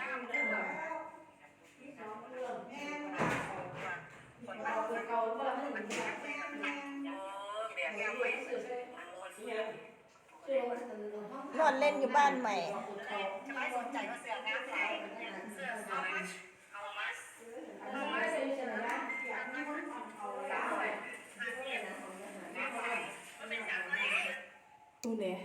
น้ำเด้อแม่นคนเราเราเก่าเมื่อมันแม่แม่แม่แบบนี้ไปซื้อคนเสื้อนอนเล่นอยู่บ้านใหม่จะไม่สนใจว่าเสื้อน้ำไหลเสื้อเอามาเอามาเอามาซื้อเสื้อน้ำอยากมีคนเอาแล้วเนี่ยน้ำไหลมันเป็นจากไหนตู้เนี่ย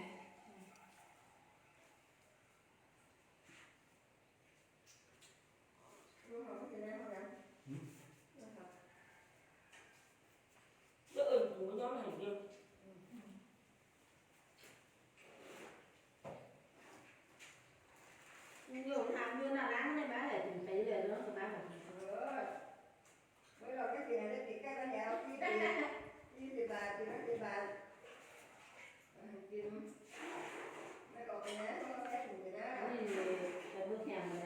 Chứ ừ, cũng có nhóm hành riêng อยู่ทำอยู่หน้าร้านได้ไหมเลยถึงไปเลยเนาะสบายผม Mới rồi cái tiền này thì cái nó ยี่สิบบาทกินสิบบาทกินไม่ออกไปนะไม่ออกแค่ถุงไปนะนี่แต่เมื่อแข่งเลย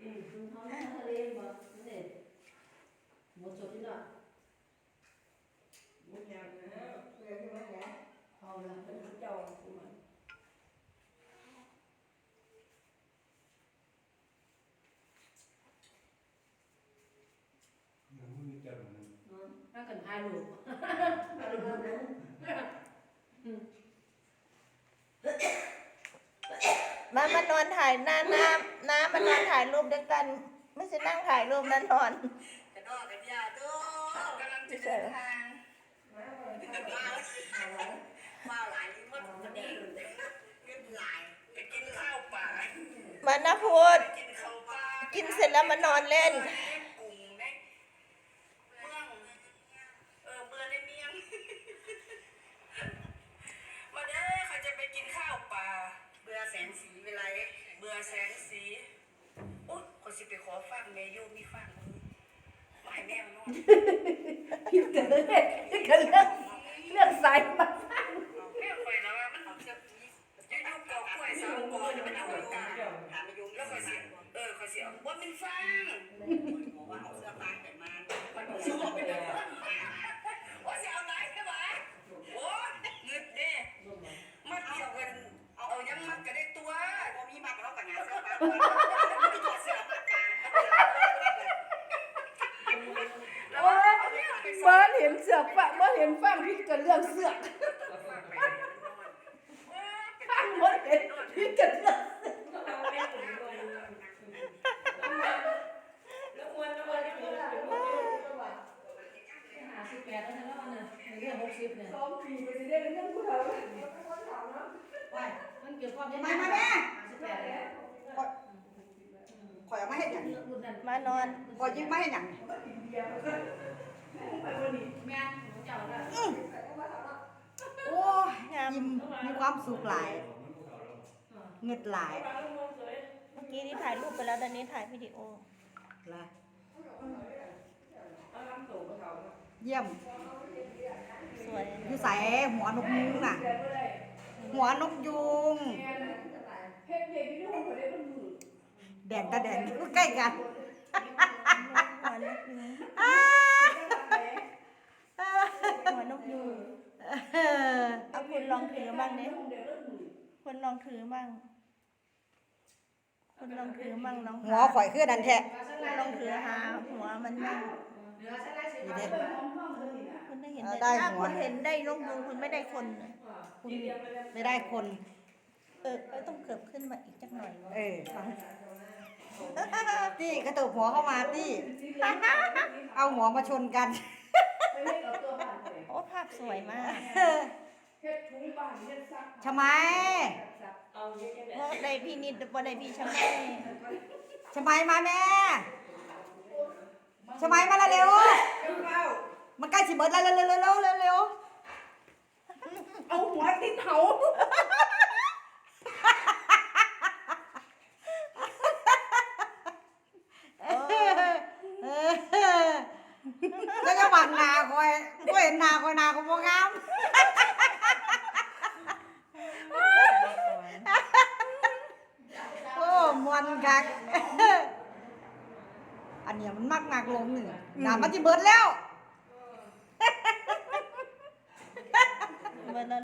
อืมคุณเขาแม่ทะเลบอกนี่หมดจบที่หรอ Một nhà nữa เพื่อนที่มัน nhá เอาละ Nó cũng trâu của mình Nó mới chậm ถ้าเกิดพายหลุดมามานอนถ่ายหน้าน้ำน้ำมานอนถ่ายรูปด้วยกัน ไม่ใช่นั่งถ่ายรูปนั่นนอนกระดอกกระยาตู้กำลังจะเดินทาง má rồi sao มา vậy มาหลายนี่มันมันดีเงินหลายไปกินข้าวป่ามานะพูดไปกินข้าวป่ากินเสร็จแล้วมานอนเล่น ได้กลุ่มได้เมืองเออเมืองได้เมียงมาเด้อเขาจะไปกินข้าวป่าเบื่อ แสงสีเวลาเบื่อแสงสีโอ๊ยคนสิไปขอฟังแม่โยมมีฟังมาให้แม่มานอนผิดกันเลยกันเรื่องเรื่องสายมาแม่คอยแล้วว่ามันเอาเชือกนี้ยุ่งๆกอกล้วยสามกอเนี่ยมันเอากลางถามมายุ่งแล้วคอยเสียเออคอยเสียว่าเป็นฟังบอกว่าเอาเสื้อฟางแต่มามันเอาเสื้อไปเลยว่าเสียเอาไหนใช่ไหม โอ้ยบ้านเห็นเสือกปะบ้านเห็นฟังผิดกันเรื่องเสือกฟังบ้านเห็นผิดกันเรื่อง Lúc quên nó quên cái gì ห้าสิบแปดแล้วนะแล้วนะเรื่องหกสิบเนี่ย Xong thì mình đi đến những cái thằng nó có quan trọng lắm ว่ามันเกี่ยวกับยังไงมามาแม่ ห้าสิบแปดแล้ว khỏi mà hết nhỉ รุ่นนั้นมานอน khỏi chứ mà hết nhỉ แม่เจ้าละโอ้ยงามยิ้มมีความสุขหลายเงิดหลาย Bà nó ngon rồi เมื่อกี้นี่ถ่ายรูปไปแล้วตอนนี้ถ่ายวิดีโอ ละ Nó lắm tủ của thầu เยี่ยมสวยอยู่ใส่หัวนกยุงน่ะ หัวนกยุง แดงตาแดงอยู่ใกล้กันหัวนกยูงอ้าหัวนกยูงเออเอาคุณลองถือบ้างเนี่ยคุณลองถือบ้างคุณลองถือบ้างน้องหัวข่อยคือดันแท้คุณลองถือหาหัวมันบ้างนี่เด้คุณได้เห็นเออได้ได้ถ้าหัวคุณเห็นได้นกยูงคุณไม่ได้คนน่ะคุณไม่ได้คน เออก็ต้องเกิบขึ้นมาอีกจักหน่อย เออ ตี้กระตุกหัวเข้ามาตี้ เอาหัวมาชนกัน โอ้ภาพสวยมากทำไม Ông với cái ว่าได้พี่นิดว่าได้พี่ชะแม่ทำไมมาแม่ทำไมมาเร็วๆมันใกล้สิเบิดแล้วเร็วๆเร็วๆเร็วๆเร็วเอาหัวติดเขา กูเห็นหน้าคอหน้ากูโมงามโอ้มวนกักอันเนี้ยมันมากมากลงหนึ่งน้ำมันจะเบิดแล้ว เบิดแล้ว